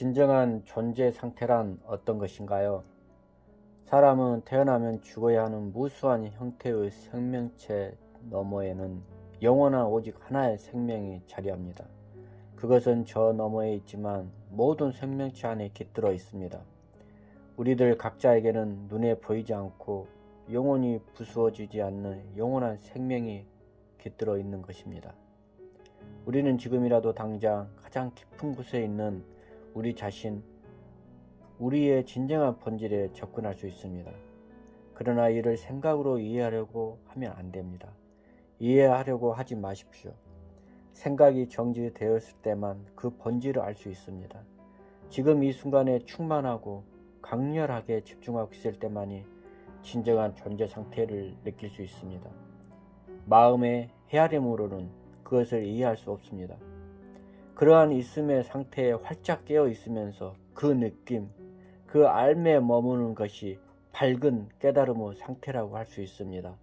진정한 존재 상태란 어떤 것인가요? 사람은 태어나면 죽어야 하는 무수한 형태의 생명체 너머에는 영원한 오직 하나의 생명이 자리합니다. 그것은 저 너머에 있지만 모든 생명체 안에 깃들어 있습니다. 우리들 각자에게는 눈에 보이지 않고 영원히 부수어지지 않는 영원한 생명이 깃들어 있는 것입니다. 우리는 지금이라도 당장 가장 깊은 곳에 있는 우리 자신, 우리의 진정한 본질에 접근할 수 있습니다. 그러나 이를 생각으로 이해하려고 하면 안 됩니다. 이해하려고 하지 마십시오. 생각이 정지되었을 때만 그 본질을 알 수 있습니다. 지금 이 순간에 충만하고 강렬하게 집중하고 있을 때만이 진정한 존재 상태를 느낄 수 있습니다. 마음의 헤아림으로는 그것을 이해할 수 없습니다. 그러한 있음의 상태에 활짝 깨어 있으면서 그 느낌, 그 알매 머무는 것이 밝은 깨달음의 상태라고 할 수 있습니다.